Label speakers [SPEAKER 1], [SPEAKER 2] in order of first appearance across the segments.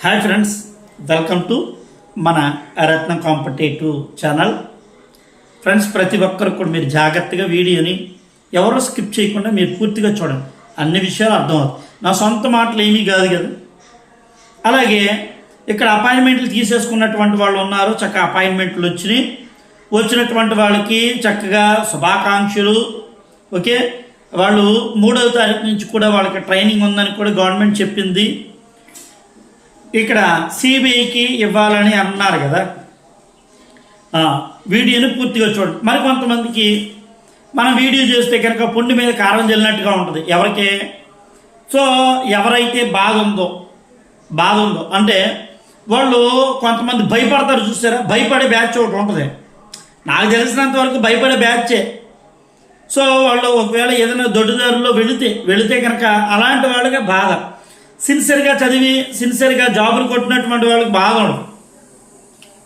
[SPEAKER 1] Hi friends welcome to మన రత్నం competitive channel friends ప్రతి ఒక్కరు కూడా మీరు జాగ్రత్తగా వీడియోని ఎవరో స్కిప్ చేయకుండా మీరు పూర్తిగా చూడండి అన్ని విషయాలు అర్థమవుతుంది నా సొంత మాటలు ఏమీ కాదు కదా అలాగే ఇక్కడ అపాయింట్మెంట్లు తీసేసుకున్నటువంటి వాళ్ళు ఉన్నారు చక్కగా అపాయింట్మెంట్లు వచ్చినాయి వచ్చినటువంటి వాళ్ళకి చక్కగా శుభాకాంక్షలు ఓకే వాళ్ళు మూడవ తారీఖు నుంచి కూడా వాళ్ళకి ట్రైనింగ్ ఉందని కూడా గవర్నమెంట్ చెప్పింది ఇక్కడ సిబిఐకి ఇవ్వాలని అన్నారు కదా. వీడియోని పూర్తిగా చూడండి. మరి కొంతమందికి మనం వీడియో చేస్తే కనుక పుండి మీద కారం చల్లినట్టుగా ఉంటుంది. ఎవరికి? సో ఎవరైతే బాధ ఉందో బాధ ఉందో అంటే వాళ్ళు కొంతమంది భయపడతారు చూసారా? భయపడే బ్యాచ్ ఒకటి ఉంటుంది. నాకు తెలిసినంత వరకు భయపడే బ్యాచే. సో వాళ్ళు ఒకవేళ ఏదైనా దొడ్డుదారుల్లో వెళితే వెళితే కనుక అలాంటి వాళ్ళకి బాధ. సిన్సియర్గా చదివి సిన్సియర్గా జాబులు కొట్టినటువంటి వాళ్ళకి బాధ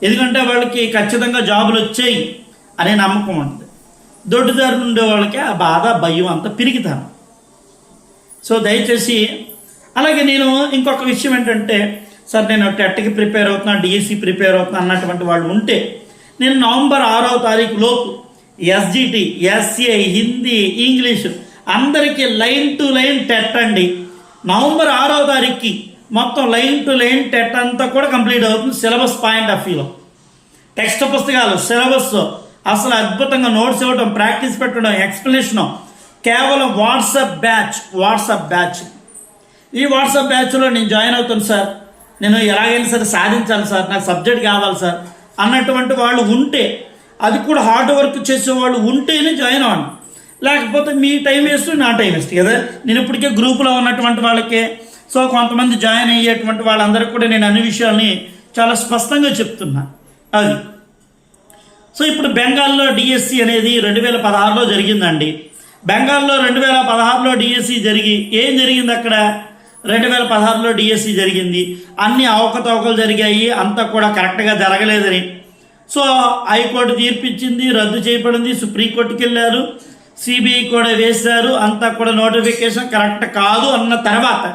[SPEAKER 1] ఎందుకంటే వాళ్ళకి ఖచ్చితంగా జాబులు వచ్చాయి అనే నమ్మకం ఉంటుంది. దొడ్డుదారు ఉండే వాళ్ళకి ఆ బాధ భయం అంతా పిరిగితాను. సో దయచేసి అలాగే నేను ఇంకొక విషయం ఏంటంటే సార్ నేను టెట్కి ప్రిపేర్ అవుతున్నా డిఎస్సి ప్రిపేర్ అవుతున్నా అన్నటువంటి వాళ్ళు ఉంటే నేను నవంబర్ ఆరో తారీఖు లోపు ఎస్జిటి ఎస్ఏ హిందీ ఇంగ్లీష్ అందరికీ లైన్ టు లైన్ టెట్ అండి. నవంబర్ ఆరో తారీఖుకి మొత్తం లైన్ టు లైన్ టెట్ అంతా కూడా కంప్లీట్ అవుతుంది. సిలబస్ పాయింట్ ఆఫ్ వ్యూలో. టెక్స్ట్ పుస్తకాలు సిలబస్ అసలు అద్భుతంగా నోట్స్ ఇవ్వడం ప్రాక్టీస్ పెట్టడం ఎక్స్ప్లెనేషన్ కేవలం వాట్సాప్ బ్యాచ్ వాట్సాప్ బ్యాచ్. ఈ వాట్సాప్ బ్యాచ్లో నేను జాయిన్ అవుతాను సార్. నేను ఎలాగైనా సరే సాధించాలి సార్. నాకు సబ్జెక్ట్ కావాలి సార్. అన్నటువంటి వాళ్ళు ఉంటే అది కూడా హార్డ్ వర్క్ చేసే వాళ్ళు ఉంటేనే జాయిన్ అవ్వండి. లేకపోతే మీ టైం వేస్ట్ నా టైం వేస్ట్ కదా? నేను ఇప్పటికే గ్రూపులో ఉన్నటువంటి వాళ్ళకే. సో కొంతమంది జాయిన్ అయ్యేటువంటి వాళ్ళందరికీ కూడా నేను అన్ని విషయాల్ని చాలా స్పష్టంగా చెప్తున్నా. అది. సో ఇప్పుడు బెంగాల్లో డిఎస్సి అనేది రెండు వేల పదహారులో జరిగిందండి. బెంగాల్లో రెండు వేల పదహారులో డిఎస్సి జరిగి ఏం జరిగింది అక్కడ? రెండు వేల పదహారులో డిఎస్సి జరిగింది. అన్ని అవకతవకలు జరిగాయి అంతా కూడా కరెక్ట్గా జరగలేదని. సో హైకోర్టు తీర్పిచ్చింది రద్దు చేయబడింది సుప్రీంకోర్టుకి వెళ్ళారు సిబిఐ కూడా వేశారు అంతా కూడా నోటిఫికేషన్ కరెక్ట్ కాదు అన్న తర్వాత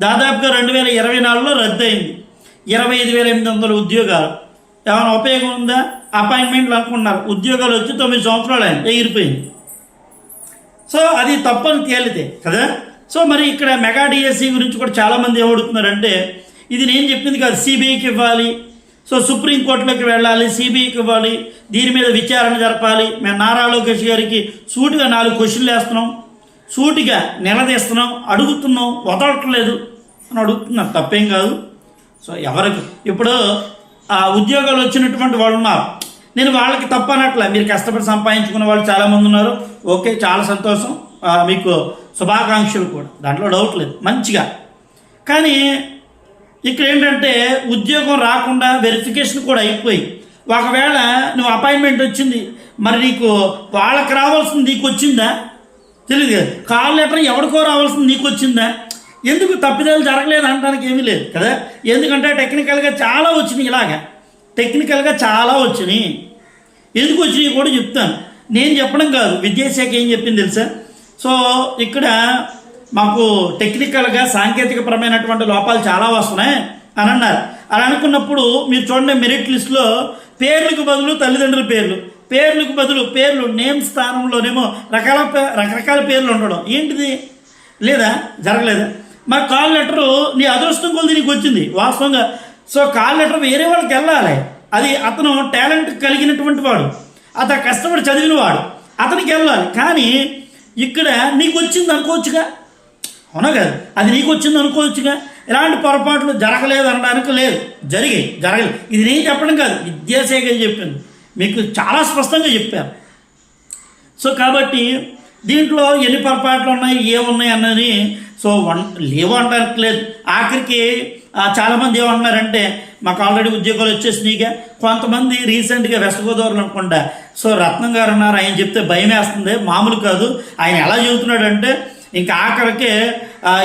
[SPEAKER 1] దాదాపుగా రెండు వేల ఇరవై నాలుగులో రద్దయింది. ఇరవై ఐదు వేల ఎనిమిది వందల ఉద్యోగాలు. ఏమైనా ఉపయోగం ఉందా? అపాయింట్మెంట్లు అనుకున్నారు ఉద్యోగాలు వచ్చి తొమ్మిది సంవత్సరాలు అయింది ఎగిరిపోయింది. సో అది తప్పని తేలితే కదా? సో మరి ఇక్కడ మెగా డిఎస్సి గురించి కూడా చాలామంది ఏమడుతున్నారంటే ఇది నేను చెప్పింది కాదు సిబిఐకి ఇవ్వాలి. సో సుప్రీంకోర్టులోకి వెళ్ళాలి సిబిఐకి ఇవ్వాలి దీని మీద విచారణ జరపాలి. మేము నారా లోకేష్ గారికి సూటిగా నాలుగు క్వశ్చన్లు వేస్తున్నాం. సూటిగా నిలదీస్తున్నాం. అడుగుతున్నాం. వదలట్లేదు అని అడుగుతున్నారు. తప్పేం కాదు. సో ఎవరికి? ఇప్పుడు ఆ ఉద్యోగాలు వచ్చినటువంటి వాళ్ళు ఉన్నారు. నేను వాళ్ళకి తప్ప అనట్లే. మీరు కష్టపడి సంపాదించుకున్న వాళ్ళు చాలామంది ఉన్నారు. ఓకే చాలా సంతోషం. మీకు శుభాకాంక్షలు కూడా. దాంట్లో డౌట్ లేదు. మంచిగా. కానీ ఇక్కడ ఏంటంటే ఉద్యోగం రాకుండా వెరిఫికేషన్ కూడా అయిపోయి. ఒకవేళ నువ్వు అపాయింట్మెంట్ వచ్చింది మరి నీకు వాళ్ళకి రావాల్సింది నీకు వచ్చిందా? తెలియదు కదా. కాల్ లెటర్ ఎవరికో రావాల్సింది నీకు వచ్చిందా? ఎందుకు తప్పిదాలు జరగలేదు అనడానికి ఏమీ లేదు కదా? ఎందుకంటే టెక్నికల్గా చాలా వచ్చినాయి ఇలాగా. టెక్నికల్గా చాలా వచ్చినాయి. ఎందుకు వచ్చినాయి కూడా చెప్తాను. నేను చెప్పడం కాదు. విద్యాశాఖ ఏం చెప్పింది తెలుసా? సో ఇక్కడ మాకు టెక్నికల్గా సాంకేతికపరమైనటువంటి లోపాలు చాలా వస్తున్నాయి అని అన్నారు. అని అనుకున్నప్పుడు మీరు చూడండి మెరిట్ లిస్ట్లో పేర్లకు బదులు తల్లిదండ్రుల పేర్లు. పేర్లకు బదులు పేర్లు నేమ్ స్థానంలోనేమో రకాల పే- రకరకాల పేర్లు ఉండడం. ఏంటిది? లేదా? జరగలేదా? మరి కాల్ లెటరు నీ అదృష్టం కొద్ది నీకు వచ్చింది వాస్తవంగా. సో కాల్ లెటర్ వేరే వాళ్ళకి వెళ్ళాలి. అది అతను టాలెంట్ కలిగినటువంటి వాడు. అతను కష్టపడి చదివిన వాడు. అతనికి వెళ్ళాలి. కానీ ఇక్కడ నీకు వచ్చింది అనుకోవచ్చుగా. అవునా కాదు? అది నీకు వచ్చింది అనుకోవచ్చుగా. ఇలాంటి పొరపాట్లు జరగలేదు అనడానికి లేదు. జరిగాయి జరగలేదు. ఇది నేను చెప్పడం కాదు విద్యాశాఖ చెప్పింది. మీకు చాలా స్పష్టంగా చెప్పారు. సో కాబట్టి దీంట్లో ఎన్ని పొరపాట్లు ఉన్నాయి ఏమున్నాయి అన్నది సో వన్ లేవు అనడానికి లేదు. ఆఖరికి చాలామంది ఏమంటున్నారంటే మాకు ఆల్రెడీ ఉద్యోగాలు వచ్చేసినాయిగా. కొంతమంది రీసెంట్గా వెస్ట్ గోదావరిలో అనుకుంటా. సో రత్నం గారు అన్నారు ఆయన చెప్తే భయం వేస్తుంది. మామూలు కాదు. ఆయన ఎలా చెబుతున్నాడంటే ఇంకా ఆఖరికే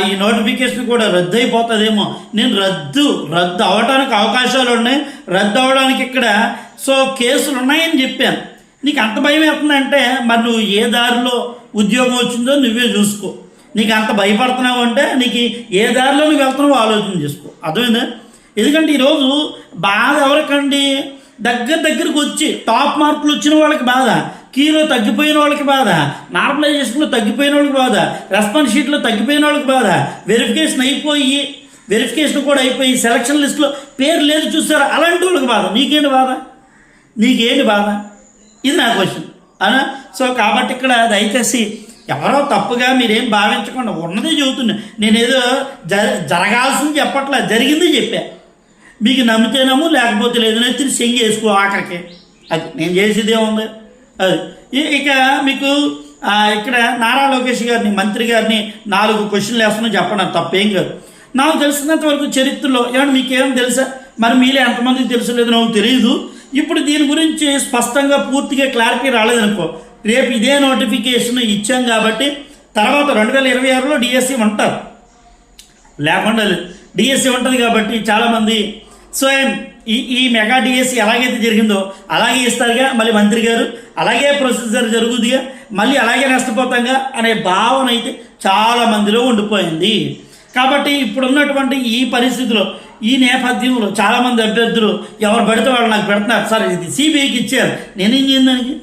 [SPEAKER 1] ఈ నోటిఫికేషన్ కూడా రద్దు అయిపోతుందేమో నేను రద్దు రద్దు అవడానికి అవకాశాలు ఉన్నాయి. రద్దు అవడానికి ఇక్కడ సో కేసులు ఉన్నాయని చెప్పాను. నీకు అంత భయం వేస్తుందంటే మరి నువ్వు ఏ దారిలో ఉద్యోగం వచ్చిందో నువ్వే చూసుకో. నీకు అంత భయపడుతున్నావు అంటే నీకు ఏ దారిలో నువ్వు వెళ్తున్నావో ఆలోచన చేసుకో. అర్థమైందా? ఎందుకంటే ఈరోజు బాధ ఎవరికండి? దగ్గర దగ్గరకు వచ్చి టాప్ మార్కులు వచ్చిన వాళ్ళకి బాధ. కీలో తగ్గిపోయిన వాళ్ళకి బాధ నార్మలైజేషన్లో తగ్గిపోయిన వాళ్ళకి బాధ రెస్పాన్స్ షీట్లో తగ్గిపోయిన వాళ్ళకి బాధ వెరిఫికేషన్ అయిపోయి వెరిఫికేషన్ కూడా అయిపోయి సెలక్షన్ లిస్ట్లో పేరు లేదు చూసారా? అలాంటి వాళ్ళకి బాధ. నీకేంటి బాధ? నీకేంటి బాధ? ఇది నా క్వశ్చన్ అనా సో కాబట్టి ఇక్కడ దయచేసి ఎవరో తప్పుగా మీరేం భావించకుండా ఉన్నదే చెబుతున్నా. నేనేదో జర జరగాల్సింది చెప్పట్లే జరిగింది చెప్పా. మీకు నమ్మితేనేమో లేకపోతే లేదు తిరిగి సెంగ్ వేసుకో ఆఖరికి. అది నేను చేసేదే ఉంది అది. ఇక మీకు ఇక్కడ నారా లోకేష్ గారిని మంత్రి గారిని నాలుగు క్వశ్చన్లు వేస్తున్నా చెప్పండి తప్పేం కాదు. నాకు తెలిసినంత వరకు చరిత్రలో ఏమన్నా మీకేం తెలుసా? మరి మీలో ఎంతమందికి తెలుసు లేదో నాకు తెలియదు ఇప్పుడు దీని గురించి స్పష్టంగా పూర్తిగా క్లారిటీ రాలేదనుకో రేపు ఇదే నోటిఫికేషన్ ఇచ్చాం కాబట్టి తర్వాత రెండు వేల ఇరవై ఆరులో డిఎస్సి ఉంటారు. లేకుండా డిఎస్సి ఉంటుంది కాబట్టి చాలామంది సో ఈ ఈ మెగా డిఎస్సి ఎలాగైతే జరిగిందో అలాగే ఇస్తారుగా మళ్ళీ మంత్రి గారు అలాగే ప్రొసీజర్ జరుగుతుందిగా మళ్ళీ అలాగే నష్టపోతాంగా అనే భావన అయితే చాలా మందిలో ఉండిపోయింది. కాబట్టి ఇప్పుడున్నటువంటి ఈ పరిస్థితిలో ఈ నేపథ్యంలో చాలామంది అభ్యర్థులు ఎవరు పెడితే వాళ్ళు నాకు పెడుతున్నారు. సార్ ఇది సిబిఐకి ఇచ్చారు నేనేం చేయను దానికి?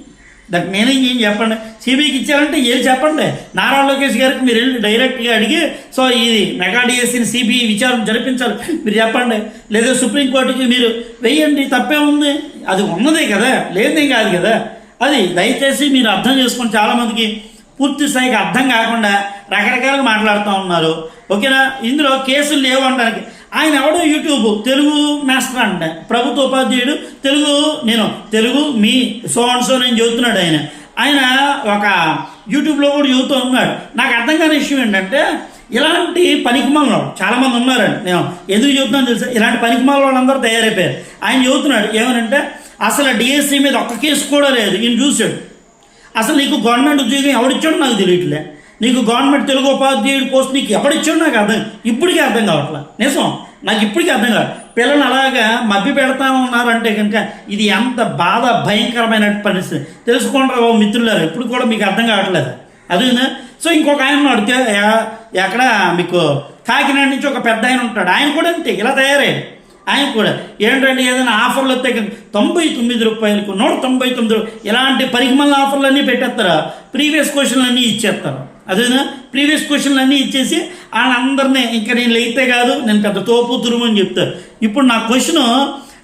[SPEAKER 1] దానికి మీనింగ్ ఏం చెప్పండి? సిబిఐకి ఇచ్చారంటే ఏం చెప్పండి? నారా లోకేష్ గారికి మీరు వెళ్ళి డైరెక్ట్గా అడిగి సో ఇది మెగా డిఎస్సిని సిబిఐ విచారణ జరిపించాలి. మీరు చెప్పండి. లేదా సుప్రీంకోర్టుకి మీరు వెయ్యండి తప్పే ఉంది. అది ఉన్నదే కదా. లేదేం కాదు కదా. అది దయచేసి మీరు అర్థం చేసుకొని చాలామందికి పూర్తి స్థాయికి అర్థం కాకుండా రకరకాలుగా మాట్లాడుతూ ఉన్నారు. ఓకేనా? ఇందులో కేసులు లేవు అనడానికి. ఆయన ఎవడో యూట్యూబ్ తెలుగు మాస్టర్ అంట. ప్రభుత్వ ఉపాధ్యాయుడు తెలుగు నేను తెలుగు మీ సో అండ్ సో నేను చెబుతున్నాడు ఆయన. ఆయన ఒక యూట్యూబ్లో కూడా చెబుతూ ఉన్నాడు. నాకు అర్థం కాని విషయం ఏంటంటే ఇలాంటి పనికిమాల చాలామంది ఉన్నారండి. నేను ఎందుకు చెబుతున్నాను తెలుసా? ఇలాంటి పనికిమాల వాళ్ళందరూ తయారైపోయారు. ఆయన చెబుతున్నాడు ఏమనంటే అసలు డిఎస్సి మీద ఒక్క కేసు కూడా లేదు. ఈయన చూశాడు. అసలు నీకు గవర్నమెంట్ ఉద్యోగం ఎవడిచ్చాడో నాకు తెలియట్లే. నీకు గవర్నమెంట్ తెలుగు ఉపాధ్యాయుడు పోస్ట్ నీకు ఎవడిచ్చాడో నాకు అర్థం ఇప్పటికీ అర్థం కావట్లే. నిజం? నాకు ఇప్పటికీ అర్థం కాదు పిల్లలు అలాగా మభ్య పెడతా ఉన్నారంటే కనుక ఇది ఎంత బాధ భయంకరమైన పరిస్థితి. తెలుసుకోండి ఓ మిత్రులారు ఇప్పుడు కూడా మీకు అర్థం కావట్లేదు. అది సో ఇంకొక ఆయన ఉన్నాడు ఎక్కడ? మీకు కాకినాడ నుంచి ఒక పెద్ద ఆయన ఉంటాడు. ఆయన కూడా అంతే ఇలా తయారయ్యాడు. ఆయన కూడా ఏంటంటే ఏదైనా ఆఫర్లు వస్తే కనుక తొంభై తొమ్మిది రూపాయలకు నూట తొంభై తొమ్మిది ఇలాంటి పరిగమల ఆఫర్లు అన్నీ పెట్టేస్తారు. ప్రీవియస్ క్వశ్చన్లు అన్నీ ఇచ్చేస్తారు. అదేనా? ప్రీవియస్ క్వశ్చన్లు అన్నీ ఇచ్చేసి వాళ్ళందరినీ ఇంకా నేను లేతే కాదు నేను పెద్ద తోపు తురుము అని చెప్తా. ఇప్పుడు నా క్వశ్చన్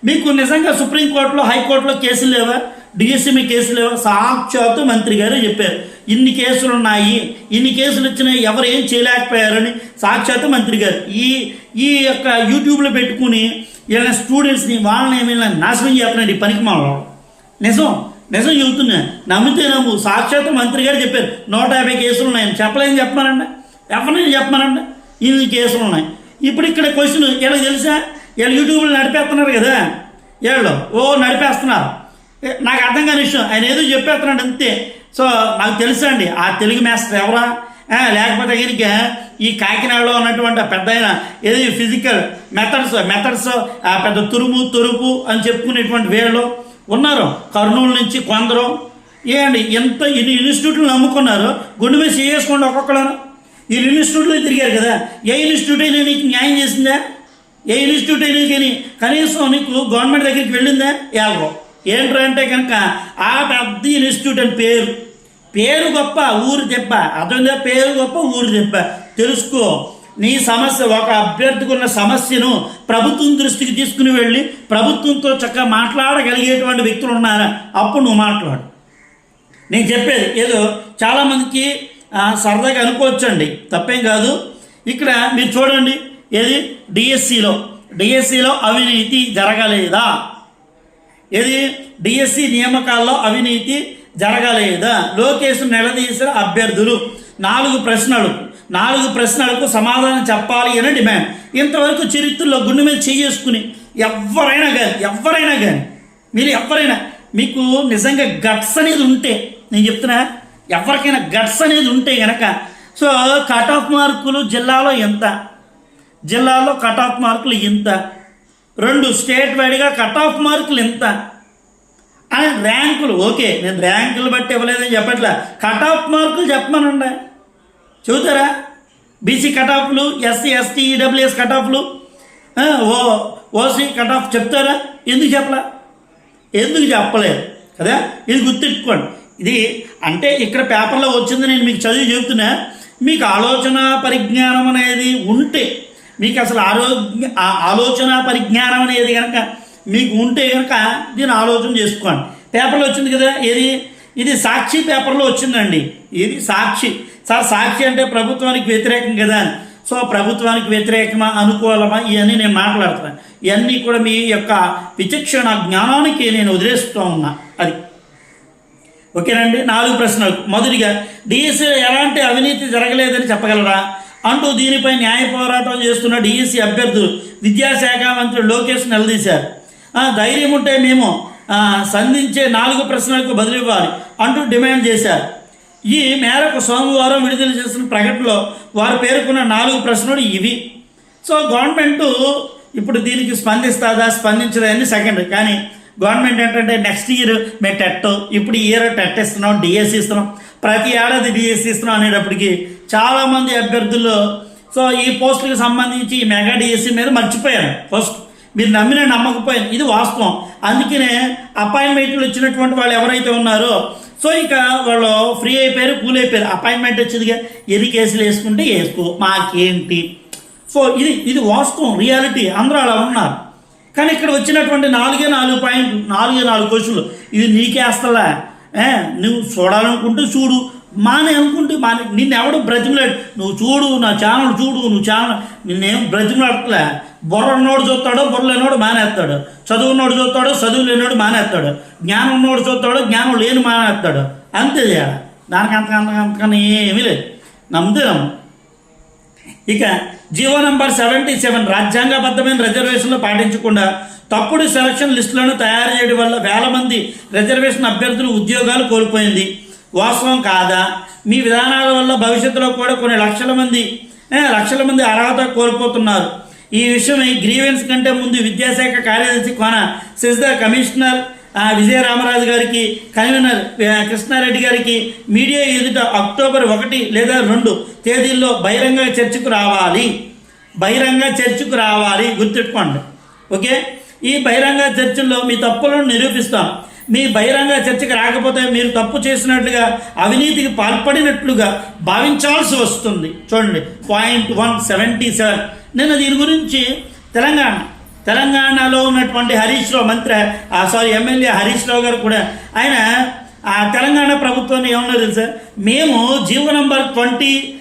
[SPEAKER 1] మీకు నిజంగా సుప్రీంకోర్టులో హైకోర్టులో కేసులు లేవా? డిఎస్సీ మీ కేసులు లేవా? సాక్షాత్తు మంత్రి గారు చెప్పారు. ఇన్ని కేసులు ఉన్నాయి ఇన్ని కేసులు వచ్చినాయి ఎవరు ఏం చేయలేకపోయారని సాక్షాత్తు మంత్రి గారు. ఈ ఈ యొక్క యూట్యూబ్లో పెట్టుకుని వీళ్ళ స్టూడెంట్స్ని వాళ్ళని వీళ్ళని నాశనం చేస్తున్నాడు ఈ పనికి మా నిజం? నిజం చెబుతున్నా నమ్మితే నమ్ము. సాక్షాత్ మంత్రి గారు చెప్పారు నూట యాభై కేసులు ఉన్నాయని చెప్పలేని చెప్పమానండి. ఎవరిని చెప్పమానండి. ఇన్ని కేసులు ఉన్నాయి. ఇప్పుడు ఇక్కడ క్వశ్చన్ వీళ్ళకి తెలుసా? వీళ్ళు యూట్యూబ్లో నడిపేస్తున్నారు కదా. వీళ్ళు ఓ నడిపేస్తున్నారు. నాకు అర్థం కాని విషయం ఆయన ఏదో చెప్పేస్తున్నాడు అంతే. సో నాకు తెలుసా అండి ఆ తెలుగు మాస్టర్ ఎవరా? లేకపోతే కనుక ఈ కాకినాడలో ఉన్నటువంటి పెద్ద ఆయన ఫిజికల్ మెథడ్స్ మెథడ్స్ ఆ పెద్ద తురుము తురుపు అని చెప్పుకునేటువంటి వీళ్ళు. ఉన్నారు. కర్నూలు నుంచి కొందరు. ఏండి ఎంత ఇన్ని ఇన్స్టిట్యూట్లు నమ్ముకున్నారు? గుండె మీద చేసుకోండి ఒక్కొక్కరు ఈ ఇన్స్టిట్యూట్లో తిరిగారు కదా. ఏ ఇన్స్టిట్యూట్ అయినా నీకు న్యాయం చేసిందా? ఏ ఇన్స్టిట్యూట్ అయినా కానీ కనీసం నీకు గవర్నమెంట్ దగ్గరికి వెళ్ళిందా? ఎవరు ఏంట్రా అంటే కనుక ఆ పెద్ద ఇన్స్టిట్యూట్ అని పేరు. పేరు గొప్ప ఊరు దెబ్బ. అర్థమైందా? పేరు గొప్ప ఊరు దెబ్బ. తెలుసుకో. నీ సమస్య ఒక అభ్యర్థికున్న సమస్యను ప్రభుత్వం దృష్టికి తీసుకుని వెళ్ళి ప్రభుత్వంతో చక్కగా మాట్లాడగలిగేటువంటి వ్యక్తులు ఉన్నారా? అప్పుడు నువ్వు మాట్లాడు. నేను చెప్పేది ఏదో చాలామందికి సరదాగా అనుకోవచ్చండి. తప్పేం కాదు. ఇక్కడ మీరు చూడండి ఏది? డిఎస్సిలో. డిఎస్సిలో అవినీతి జరగలేదా? ఏది? డిఎస్సి నియామకాల్లో అవినీతి జరగలేదా? లోకేష్ నిలదీసిన అభ్యర్థులు. నాలుగు ప్రశ్నలు. నాలుగు ప్రశ్నలకు సమాధానం చెప్పాలి అని డిమాండ్. ఇంతవరకు చరిత్రలో గుండె మీద చేసుకుని ఎవరైనా కానీ ఎవరైనా కానీ మీరు ఎవరైనా మీకు నిజంగా గట్స్ అనేది ఉంటే నేను చెప్తున్నా ఎవరికైనా గట్స్ అనేది ఉంటే కనుక సో కట్ ఆఫ్ మార్కులు జిల్లాలో ఎంత? జిల్లాలో కట్ ఆఫ్ మార్కులు ఇంత రెండు స్టేట్ వైడ్గా కట్ ఆఫ్ మార్కులు ఎంత? అని ర్యాంకులు ఓకే నేను ర్యాంకులు బట్టి ఇవ్వలేదని చెప్పట్లే. కట్ ఆఫ్ మార్కులు చెప్పమనండి. చెబుతారా బీసీ కట్ ఆఫ్లు ఎస్సీ ఎస్టీ ఈడబ్ల్యూఎస్ కట్ ఆఫ్లు ఓ ఓసీ కట్ ఆఫ్ చెప్తారా? ఎందుకు చెప్పలా? ఎందుకు చెప్పలేదు? కదా? ఇది గుర్తుపెట్టుకోండి. ఇది అంటే ఇక్కడ పేపర్లో వచ్చింది నేను మీకు చదివి చెబుతున్నా. మీకు ఆలోచన పరిజ్ఞానం అనేది ఉంటే మీకు అసలు ఆరోగ్య ఆలోచన పరిజ్ఞానం అనేది కనుక మీకు ఉంటే కనుక దీన్ని ఆలోచన చేసుకోండి. పేపర్లో వచ్చింది కదా ఏది? ఇది సాక్షి పేపర్లో వచ్చిందండి. ఇది సాక్షి. సార్ సాక్షి అంటే ప్రభుత్వానికి వ్యతిరేకం కదా అని. సో ప్రభుత్వానికి వ్యతిరేకమా అనుకూలమా ఇవన్నీ నేను మాట్లాడుతున్నాను. ఇవన్నీ కూడా మీ యొక్క విచక్షణ జ్ఞానానికి నేను వదిలేస్తూ ఉన్నా. అది. ఓకేనండి? నాలుగు ప్రశ్నలు. మొదటిగా డిఎస్సీలో ఎలాంటి అవినీతి జరగలేదని చెప్పగలరా? అంటూ దీనిపై న్యాయ పోరాటం చేస్తున్న డిఎస్సీ అభ్యర్థులు విద్యాశాఖ మంత్రి లోకేష్ నిలదీశారు. ధైర్యం ఉంటే మేము సంధించే నాలుగు ప్రశ్నలకు బదులివ్వాలి అంటూ డిమాండ్ చేశారు. ఈ మేరకు సోమవారం విడుదల చేసిన ప్రకటనలో వారు పేర్కొన్న నాలుగు ప్రశ్నలు ఇవి. సో గవర్నమెంట్ ఇప్పుడు దీనికి స్పందిస్తుందా స్పందించదా అని సెకండ్ కానీ గవర్నమెంట్ ఏంటంటే నెక్స్ట్ ఇయర్ మేము టెట్ ఇప్పుడు ఇయర్ టెట్ ఇస్తున్నాం డిఎస్సి ఇస్తున్నాం ప్రతి ఏడాది డిఎస్సి ఇస్తున్నాం అనేటప్పటికి చాలామంది అభ్యర్థులు సో ఈ పోస్టులకు సంబంధించి ఈ మెగా డిఎస్సి మీద మర్చిపోయారు. ఫస్ట్ మీరు నమ్మిన నమ్మకపోయింది ఇది వాస్తవం. అందుకనే అపాయింట్మెంట్లు వచ్చినటువంటి వాళ్ళు ఎవరైతే ఉన్నారో సో ఇక వాళ్ళు ఫ్రీ అయిపోయారు కూల్ అయిపోయారు. అపాయింట్మెంట్ వచ్చిందిగా. ఎన్ని కేసులు వేసుకుంటే వేసుకో. మాకేంటి? సో ఇది ఇది వాస్తవం రియాలిటీ. అందరూ అలా ఉన్నారు. కానీ ఇక్కడ వచ్చినటువంటి నాలుగే నాలుగు పాయింట్ నాలుగే నాలుగు క్వశ్చన్లు. ఇది నీకే వస్తలే నువ్వు చూడాలనుకుంటే చూడు. మానే అనుకుంటే మానే నిన్ను ఎవడు బ్రతిమలాడు. నువ్వు చూడు నా ఛానల్ చూడు నువ్వు ఛానల్ నిన్నేం బ్రతిమలాడట్లే. బుర్ర ఉన్నోడు చూస్తాడో బుర్రలేనోడు మానేస్తాడు. చదువున్నోడు చూస్తాడో చదువు లేనోడు మానేస్తాడు. జ్ఞానం ఉన్నోడు చూస్తాడో జ్ఞానం లేని మానేస్తాడు. అంతే చేయాలి. దానికి అంత అంతకన్నా ఏమీ లేదు. నమ్ముతాం ఇక జీవో నంబర్ సెవెంటీ సెవెన్ రాజ్యాంగబద్ధమైన రిజర్వేషన్లు పాటించకుండా తప్పుడు సెలక్షన్ లిస్టులను తయారు చేయడం వల్ల వేల మంది రిజర్వేషన్ అభ్యర్థులు ఉద్యోగాలు కోల్పోయింది. వాస్తవం కాదా? మీ విధానాల వల్ల భవిష్యత్తులో కూడా కొన్ని లక్షల మంది లక్షల మంది అర్హత కోల్పోతున్నారు. ఈ విషయమై గ్రీవెన్స్ కంటే ముందు విద్యాశాఖ కార్యదర్శి కోన సిస్దా కమిషనర్ ఆ, విజయరామరాజు గారికి కన్వీనర్ కృష్ణారెడ్డి గారికి మీడియా ఎదుట అక్టోబర్ ఒకటి లేదా రెండు తేదీల్లో బహిరంగ చర్చకు రావాలి. బహిరంగ చర్చకు రావాలి. గుర్తుపెట్టుకోండి. ఓకే? ఈ బహిరంగ చర్చల్లో మీ తప్పులను నిరూపిస్తాం. మీ బహిరంగ చర్చకు రాకపోతే మీరు తప్పు చేసినట్లుగా అవినీతికి పాల్పడినట్లుగా భావించాల్సి వస్తుంది. చూడండి పాయింట్ వన్ సెవెంటీ సెవెన్. నేను దీని గురించి తెలంగాణ తెలంగాణలో ఉన్నటువంటి హరీష్ రావు మంత్రి సారీ ఎమ్మెల్యే హరీష్ రావు గారు కూడా ఆయన ఆ తెలంగాణ ప్రభుత్వాన్ని ఏమన్నా తెలుసా? మేము జీవో నంబర్ ట్వంటీ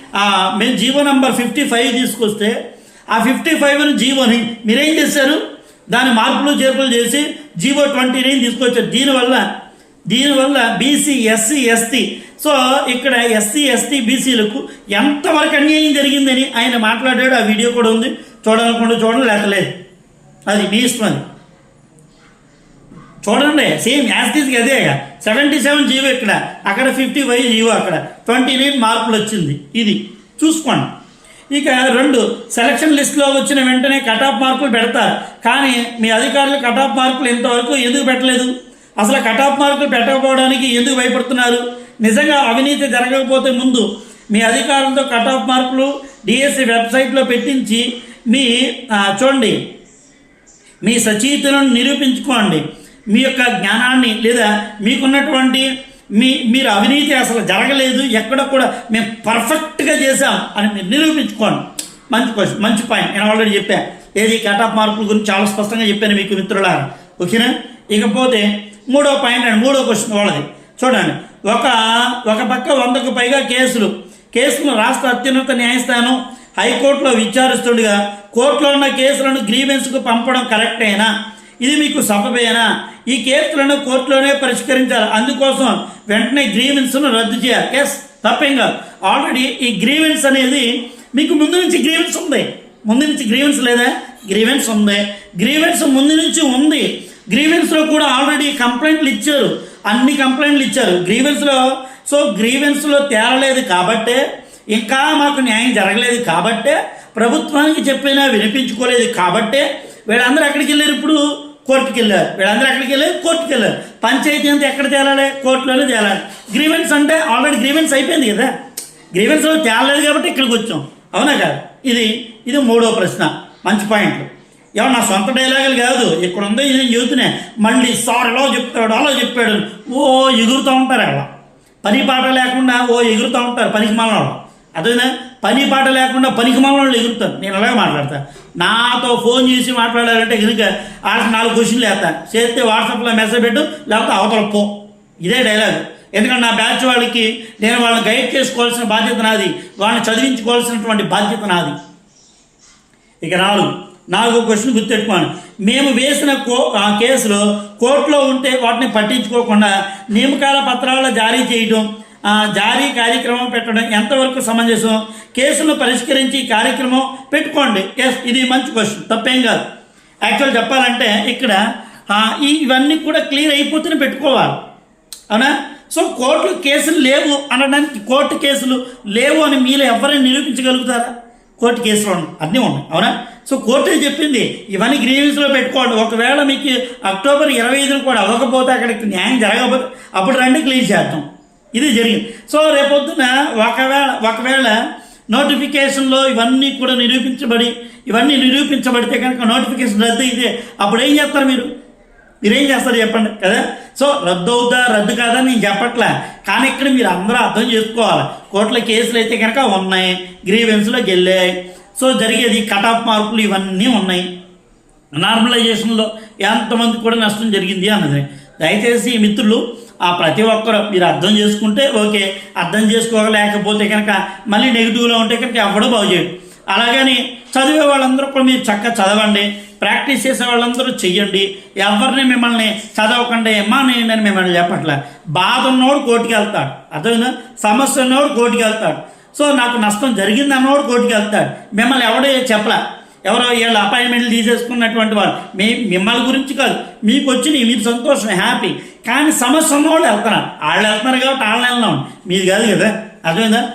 [SPEAKER 1] మేము జీవో నంబర్ ఫిఫ్టీ ఫైవ్ తీసుకొస్తే ఆ ఫిఫ్టీ ఫైవ్ని జీవోని మీరేం చేశారు? దాని మార్పులు చేర్పులు చేసి జీవో ట్వంటీ నైన్ తీసుకొచ్చారు. దీనివల్ల దీనివల్ల బీసీ ఎస్సీ ఎస్టీ సో ఇక్కడ ఎస్సీ ఎస్టీ బీసీలకు ఎంతవరకు అన్యాయం జరిగిందని ఆయన మాట్లాడాడు. ఆ వీడియో కూడా ఉంది. చూడాలనుకుంటే చూడడం లేకలేదు అది మీ ఇష్టం చూడండి సేమ్ యాస్టీస్కి అదే సెవెంటీ సెవెన్ జీవో ఇక్కడ. అక్కడ ఫిఫ్టీ ఫైవ్ జీవో అక్కడ. ట్వంటీ నైన్ మార్కులు వచ్చింది. ఇది చూసుకోండి. ఇక రెండు సెలక్షన్ లిస్ట్లో వచ్చిన వెంటనే కట్ ఆఫ్ మార్కులు పెడతారు కానీ మీ అధికారులు కట్ ఆఫ్ మార్కులు ఇంతవరకు ఎందుకు పెట్టలేదు? అసలు కట్ ఆఫ్ మార్కులు పెట్టకపోవడానికి ఎందుకు భయపడుతున్నారు? నిజంగా అవినీతి జరగకపోతే ముందు మీ అధికారులతో కట్ ఆఫ్ మార్కులు డిఎస్సి వెబ్సైట్లో పెట్టించి మీ చూడండి. మీ సచీతలను నిరూపించుకోండి. మీ యొక్క జ్ఞానాన్ని లేదా మీకున్నటువంటి మీ మీరు అవినీతి అసలు జరగలేదు ఎక్కడ కూడా మేము పర్ఫెక్ట్గా చేసాం అని మీరు నిరూపించుకోండి. మంచి క్వశ్చన్ మంచి పాయింట్ నేను ఆల్రెడీ చెప్పా. ఏది కట్ ఆఫ్ మార్కుల గురించి చాలా స్పష్టంగా చెప్పాను మీకు మిత్రులారా. ఓకేనా? ఇకపోతే మూడో పాయింట్ అండి మూడో క్వశ్చన్ వాళ్ళది. చూడండి ఒక ఒక పక్క వందకు పైగా కేసులు. కేసులను రాష్ట్ర అత్యున్నత న్యాయస్థానం హైకోర్టులో విచారిస్తుండగా కోర్టులో ఉన్న కేసులను గ్రీవెన్స్కు పంపడం కరెక్టేనా ఇది మీకు సమపేనా ఈ కేసులను కోర్టులోనే పరిష్కరించాలి. అందుకోసం వెంటనే గ్రీవెన్స్ను రద్దు చేయాలి. ఎస్ తప్పేం కాదు. ఆల్రెడీ ఈ గ్రీవెన్స్ అనేది మీకు ముందు నుంచి గ్రీవెన్స్ ఉంది. ముందు నుంచి గ్రీవెన్స్ లేదా? గ్రీవెన్స్ ఉంది. గ్రీవెన్స్ ముందు నుంచి ఉంది. గ్రీవెన్స్లో కూడా ఆల్రెడీ కంప్లైంట్లు ఇచ్చారు. అన్ని కంప్లైంట్లు ఇచ్చారు. గ్రీవెన్స్లో సో గ్రీవెన్స్లో తేలలేదు కాబట్టే ఇంకా మాకు న్యాయం జరగలేదు కాబట్టే ప్రభుత్వానికి చెప్పినా వినిపించుకోలేదు కాబట్టే వీళ్ళందరూ ఎక్కడికి వెళ్ళారు ఇప్పుడు? కోర్టుకి వెళ్ళారు వీళ్ళందరూ ఎక్కడికి వెళ్ళారు? కోర్టుకి వెళ్ళారు పంచాయతీ అంతా ఎక్కడ తేలాలి? కోర్టులోనే తేలాలి. గ్రీవెన్స్ అంటే ఆల్రెడీ గ్రీవెన్స్ అయిపోయింది కదా. గ్రీవెన్స్లో తేలలేదు కాబట్టి ఇక్కడికి వచ్చాం. అవునా కాదు? ఇది ఇది మూడో ప్రశ్న. మంచి పాయింట్. ఏమన్నా నా సొంత డైలాగులు కాదు. ఇక్కడ ఉందో ఇది చెబుతున్నా మళ్ళీ సార్ ఎలా చెప్తాడు అలా చెప్పాడు. ఓ ఎగురుతూ ఉంటారు అలా. పని పాట లేకుండా ఓ ఎగురుతూ ఉంటారు పనికి మాలను అదేనా పని పాట లేకుండా పనికి మామూలు ఎగురుతాను నేను అలాగే మాట్లాడతా. నాతో ఫోన్ చేసి మాట్లాడాలంటే కనుక వాళ్ళకి నాలుగు క్వశ్చన్లు వేస్తాను చేస్తే వాట్సాప్లో మెసేజ్ పెట్టు లేకపోతే అవతల పో. ఇదే డైలాగ్ ఎందుకంటే నా బ్యాచ్ వాళ్ళకి నేను వాళ్ళని గైడ్ చేసుకోవాల్సిన బాధ్యత నాది. వాళ్ళని చదివించుకోవాల్సినటువంటి బాధ్యత నాది. ఇక నాలుగు నాలుగో క్వశ్చన్ గుర్తెట్టుకోను మేము వేసిన కో ఆ కేసులో కోర్టులో ఉంటే వాటిని పట్టించుకోకుండా నియమకాల పత్రాల జారీ చేయడం జారీ కార్యక్రమం పెట్టడం ఎంతవరకు సమంజసం? కేసును పరిష్కరించి కార్యక్రమం పెట్టుకోండి. ఎస్ ఇది మంచి క్వశ్చన్ తప్పేం కాదు. యాక్చువల్ చెప్పాలంటే ఇక్కడ ఇవన్నీ కూడా క్లియర్ అయిపోతేనే పెట్టుకోవాలి. అవునా? సో కోర్టులో కేసులు లేవు అనడానికి కోర్టు కేసులు లేవు అని మీరు ఎవరైనా నిరూపించగలుగుతారా? కోర్టు కేసులు అన్నీ ఉన్నాయి. అవునా? సో కోర్టు చెప్పింది ఇవన్నీ గ్రీవెన్స్లో పెట్టుకోండి. ఒకవేళ మీకు అక్టోబర్ ఇరవై ఐదున కూడా అవ్వకపోతే అక్కడికి న్యాయం జరగకపోతే అప్పుడు రండి క్లియర్ చేద్దాం. ఇది జరిగింది. సో రేపొద్దున ఒకవేళ ఒకవేళ నోటిఫికేషన్లో ఇవన్నీ కూడా నిరూపించబడి ఇవన్నీ నిరూపించబడితే కనుక నోటిఫికేషన్ రద్దు అయితే అప్పుడు ఏం చేస్తారు మీరు? మీరేం చేస్తారు చెప్పండి కదా? సో రద్దు అవుతా రద్దు కాదా నేను చెప్పట్లే. కానీ ఇక్కడ మీరు అందరూ అర్థం చేసుకోవాలి. కోర్టుల కేసులు అయితే కనుక ఉన్నాయి గ్రీవెన్స్లో గెళ్ళాయి సో జరిగేది కట్ ఆఫ్ మార్కులు ఇవన్నీ ఉన్నాయి. నార్మలైజేషన్లో ఎంతమంది కూడా నష్టం జరిగింది అన్నది. దయచేసి మిత్రులు ఆ ప్రతి ఒక్కరు మీరు అర్థం చేసుకుంటే ఓకే అర్థం చేసుకోలేకపోతే కనుక మళ్ళీ నెగిటివ్లో ఉంటే కనుక ఎవడో బాగు చేయడు. అలాగని చదివే వాళ్ళందరూ కూడా మీరు చక్కగా చదవండి ప్రాక్టీస్ చేసే వాళ్ళందరూ చెయ్యండి. ఎవరిని మిమ్మల్ని చదవకండి ఏమా నేను మిమ్మల్ని చెప్పట్లే. బాధ ఉన్నోడు కోటికి వెళ్తాడు. అర్థమైందా? సమస్య ఉన్నోడు కోటికి వెళ్తాడు. సో నాకు నష్టం జరిగింది అన్నోడు కోర్టుకి వెళ్తాడు. మిమ్మల్ని ఎవడో చెప్పలే. ఎవరో వీళ్ళ అపాయింట్మెంట్లు తీసేసుకున్నటువంటి వారు మీ మిమ్మల్ని గురించి కాదు. మీకు వచ్చినాయి మీకు సంతోషం హ్యాపీ. కానీ సమస్య ఉన్నవాళ్ళు వెళ్తున్నారు. వాళ్ళు వెళ్తున్నారు కాబట్టి వాళ్ళని వెళ్దాం. మీది కాదు కదా. అర్థమైందా?